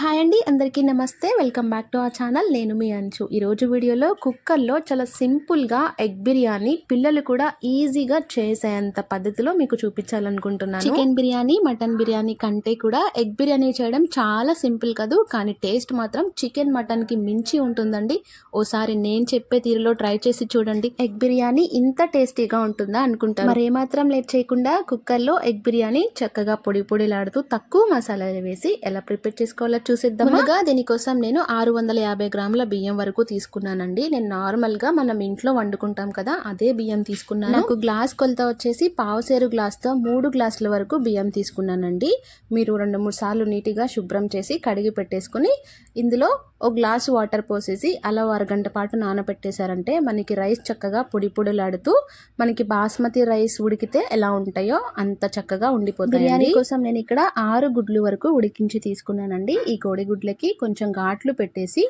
Hi అండి అందరికీ నమస్తే. వెల్కమ్ బ్యాక్ టు ఆ ఛానల్. నేను మీ అంచు. ఈరోజు వీడియోలో కుక్కర్లో చాలా సింపుల్గా ఎగ్ బిర్యానీ పిల్లలు కూడా ఈజీగా చేసేంత పద్ధతిలో మీకు చూపించాలనుకుంటున్నాను. చికెన్ బిర్యానీ మటన్ బిర్యానీ కంటే కూడా ఎగ్ బిర్యానీ చేయడం చాలా సింపుల్ కాదు కానీ టేస్ట్ మాత్రం చికెన్ మటన్కి మించి ఉంటుందండి. ఓసారి నేను చెప్పే తీరులో ట్రై చేసి చూడండి. ఎగ్ బిర్యానీ ఇంత టేస్టీగా ఉంటుందా అనుకుంటారు? మరి ఏమాత్రం లేట్ చేయకుండా కుక్కర్లో ఎగ్ బిర్యానీ చక్కగా పొడి పొడిలాడుతూ తక్కువ మసాలాలు వేసి ఎలా ప్రిపేర్ చేసుకోవాలో చూసిద్దాం ముందుగా దీనికోసం నేను ఆరు వందల యాభై గ్రాముల బియ్యం వరకు తీసుకున్నానండి. నేను నార్మల్గా మనం ఇంట్లో వండుకుంటాం కదా అదే బియ్యం తీసుకున్నాను. నాకు గ్లాస్ కొలత వచ్చేసి పావుసేరు గ్లాస్తో మూడు గ్లాసుల వరకు బియ్యం తీసుకున్నానండి. మీరు రెండు మూడు సార్లు నీట్గా శుభ్రం చేసి కడిగి పెట్టేసుకుని ఇందులో ఒక గ్లాసు వాటర్ పోసేసి అలా అరగంట పాటు నానబెట్టేశారంటే మనకి రైస్ చక్కగా పొడి పొడిలాడుతూ మనకి బాస్మతి రైస్ ఉడికితే ఎలా ఉంటాయో అంత చక్కగా బిర్యానీ కోసం నేను ఇక్కడ ఆరు గుడ్లు వరకు ఉడికించి తీసుకున్నానండి. ఈ కోడిగుడ్లకి కొంచెం ఘాట్లు పెట్టేసి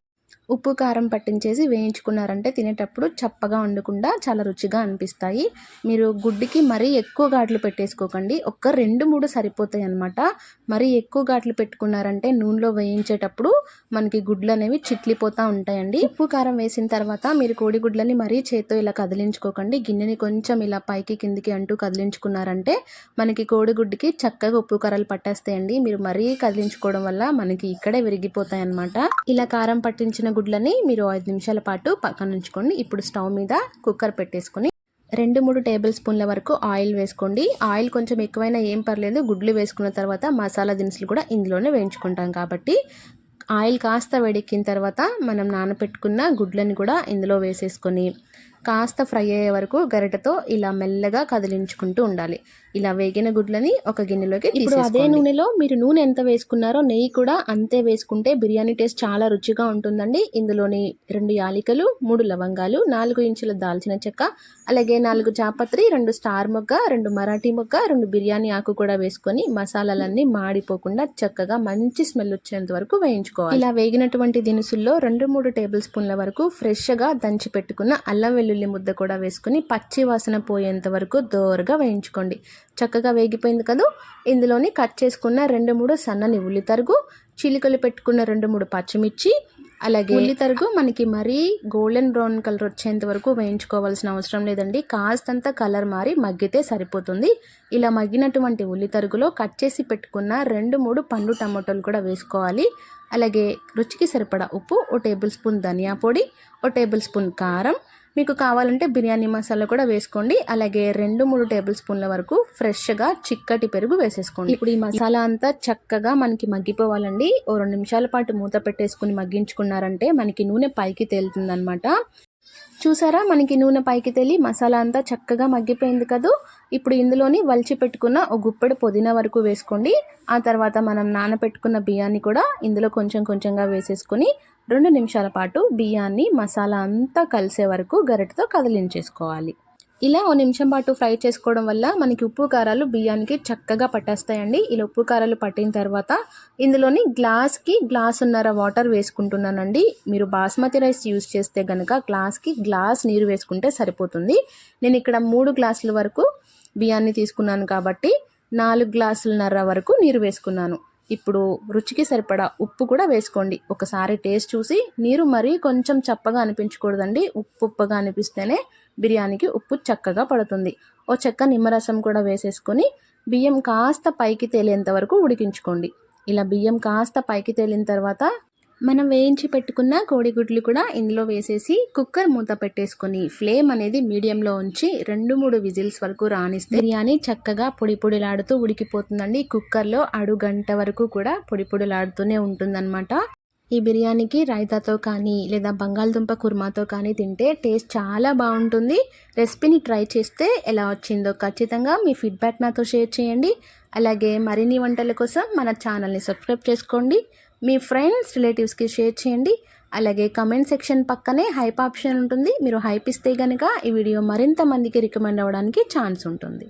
ఉప్పు కారం పట్టించేసి వేయించుకున్నారంటే తినేటప్పుడు చప్పగా ఉండకుండా చాలా రుచిగా అనిపిస్తాయి. మీరు గుడ్డుకి మరీ ఎక్కువ ఘాట్లు పెట్టేసుకోకండి. ఒక్క రెండు మూడు సరిపోతాయి అనమాట మరీ ఎక్కువ ఘాట్లు పెట్టుకున్నారంటే నూనెలో వేయించేటప్పుడు మనకి గుడ్లు అనేవి చిట్లిపోతూ ఉంటాయండి. ఉప్పు కారం వేసిన తర్వాత మీరు కోడిగుడ్లని మరీ చేత్తో ఇలా కదిలించుకోకండి. గిన్నెని కొంచెం ఇలా పైకి కిందికి అంటూ కదిలించుకున్నారంటే మనకి కోడిగుడ్డుకి చక్కగా ఉప్పు కారాలు పట్టేస్తాయండి. మీరు మరీ కదిలించుకోవడం వల్ల మనకి ఇక్కడే విరిగిపోతాయి అనమాట ఇలా కారం పట్టించిన గుడ్లని మీరు ఐదు నిమిషాల పాటు పక్కన ఉంచుకోండి. ఇప్పుడు స్టవ్ మీద కుక్కర్ పెట్టేసుకొని రెండు మూడు టేబుల్ స్పూన్ల వరకు ఆయిల్ వేసుకోండి. ఆయిల్ కొంచెం ఎక్కువైనా ఏం పర్లేదు. గుడ్లు వేసుకున్న తర్వాత మసాలా దినుసులు కూడా ఇందులోనే వేయించుకుంటాం కాబట్టి ఆయిల్ కాస్త వేడెక్కిన తర్వాత మనం నానపెట్టుకున్న గుడ్లని కూడా ఇందులో వేసేసుకొని కాస్త ఫ్రై అయ్యే వరకు గరిటతో ఇలా మెల్లగా కదిలించుకుంటూ ఉండాలి. ఇలా వేగిన గుడ్లని ఒక గిన్నెలోకి ఇప్పుడు అదే నూనెలో మీరు నూనె ఎంత వేసుకున్నారో నెయ్యి కూడా అంతే వేసుకుంటే బిర్యానీ టేస్ట్ చాలా రుచిగా ఉంటుందండి. ఇందులోని రెండు యాలికలు మూడు లవంగాలు నాలుగు ఇంచుల దాల్చిన చెక్క అలాగే నాలుగు చాపత్రి రెండు స్టార్ మొగ్గ రెండు మరాఠీ మొగ్గ రెండు బిర్యానీ ఆకు కూడా వేసుకొని మసాలాలన్నీ మాడిపోకుండా చక్కగా మంచి స్మెల్ వచ్చేంత వరకు వేయించుకోవాలి. ఇలా వేగినటువంటి దినుసుల్లో రెండు మూడు టేబుల్ స్పూన్ల వరకు ఫ్రెష్గా దంచి పెట్టుకున్న అల్లం వెల్లుల్లి ముద్ద కూడా వేసుకుని పచ్చి వాసన పోయేంత వరకు దోరగా వేయించుకోండి. చక్కగా వేగిపోయింది కదా? ఇందులోని కట్ చేసుకున్న రెండు మూడు సన్నని ఉల్లి తరుగు చిలికలు పెట్టుకున్న రెండు మూడు పచ్చిమిర్చి అలాగే ఉల్లి తరుగు మనకి మరీ గోల్డెన్ బ్రౌన్ కలర్ వచ్చేంత వరకు వేయించుకోవాల్సిన అవసరం లేదండి. కాస్తంత కలర్ మారి మగ్గితే సరిపోతుంది. ఇలా మగ్గినటువంటి ఉల్లి తరుగులో కట్ చేసి పెట్టుకున్న రెండు మూడు పండు టమాటోలు కూడా వేసుకోవాలి. అలాగే రుచికి సరిపడా ఉప్పు ఓ టేబుల్ స్పూన్ ధనియా పొడి ఓ టేబుల్ స్పూన్ కారం మీకు కావాలంటే బిర్యానీ మసాలా కూడా వేసుకోండి. అలాగే రెండు మూడు టేబుల్ స్పూన్ల వరకు ఫ్రెష్గా చిక్కటి పెరుగు వేసేసుకోండి. ఇప్పుడు ఈ మసాలా అంతా చక్కగా మనకి మగ్గిపోవాలండి. ఓ రెండు నిమిషాల పాటు మూత పెట్టేసుకుని మగ్గించుకున్నారంటే మనకి నూనె పైకి తేలుతుందనమాట చూసారా? మనకి నూనె పైకి తేలి మసాలా అంతా చక్కగా మగ్గిపోయింది కదూ? ఇప్పుడు ఇందులోని వలిచి పెట్టుకున్న ఒక గుప్పెడు పుదీనా వరకు వేసుకోండి. ఆ తర్వాత మనం నానపెట్టుకున్న బియ్యాన్ని కూడా ఇందులో కొంచెం కొంచెంగా వేసేసుకొని రెండు నిమిషాల పాటు బియ్యాన్ని మసాలా అంతా కలిసే వరకు గరిటతో కదిలించేసుకోవాలి. ఇలా ఓ నిమిషం పాటు ఫ్రై చేసుకోవడం వల్ల మనకి ఉప్పు కారాలు బియ్యానికి చక్కగా పట్టేస్తాయండి. ఇలా ఉప్పు కారాలు పట్టిన తర్వాత ఇందులోని గ్లాస్కి గ్లాసున్నర వాటర్ వేసుకుంటున్నానండి. మీరు బాస్మతి రైస్ యూస్ చేస్తే కనుక గ్లాస్కి గ్లాస్ నీరు వేసుకుంటే సరిపోతుంది. నేను ఇక్కడ మూడు గ్లాసుల వరకు బియ్యాన్ని తీసుకున్నాను కాబట్టి నాలుగు గ్లాసులన్నర వరకు నీరు వేసుకున్నాను. ఇప్పుడు రుచికి సరిపడా ఉప్పు కూడా వేసుకోండి. ఒకసారి టేస్ట్ చూసి నీరు మరీ కొంచెం చప్పగా అనిపించకూడదండి. ఉప్పు ఉప్పగా అనిపిస్తేనే బిర్యానీకి ఉప్పు చక్కగా పడుతుంది. ఓ చెక్క నిమ్మరసం కూడా వేసేసుకొని బియ్యం కాస్త పైకి తేలేంత వరకు ఉడికించుకోండి. ఇలా బియ్యం కాస్త పైకి తేలిన తర్వాత మనం వేయించి పెట్టుకున్న కోడిగుడ్లు కూడా ఇందులో వేసేసి కుక్కర్ మూత పెట్టేసుకొని ఫ్లేమ్ అనేది మీడియంలో ఉంచి రెండు మూడు విజిల్స్ వరకు రాణిస్తే బిర్యానీ చక్కగా పొడి పొడిలాడుతూ ఉడికిపోతుందండి. కుక్కర్లో అడుగంట వరకు కూడా పొడి పొడిలాడుతూనే ఉంటుందన్నమాట. ఈ బిర్యానీకి రైతాతో కానీ లేదా బంగాళదుంప కుర్మాతో కానీ తింటే టేస్ట్ చాలా బాగుంటుంది. రెసిపీని ట్రై చేస్తే ఎలా వచ్చిందో ఖచ్చితంగా మీ ఫీడ్బ్యాక్ నాతో షేర్ చేయండి. అలాగే మరిన్ని వంటల కోసం మన ఛానల్ని సబ్స్క్రైబ్ చేసుకోండి. మీ ఫ్రెండ్స్ రిలేటివ్స్కి షేర్ చేయండి. అలాగే కమెంట్ సెక్షన్ పక్కనే హైప్ ఆప్షన్ ఉంటుంది. మీరు హైప్ ఇస్తే కనుక ఈ వీడియో మరింత మందికి రికమెండ్ అవ్వడానికి ఛాన్స్ ఉంటుంది.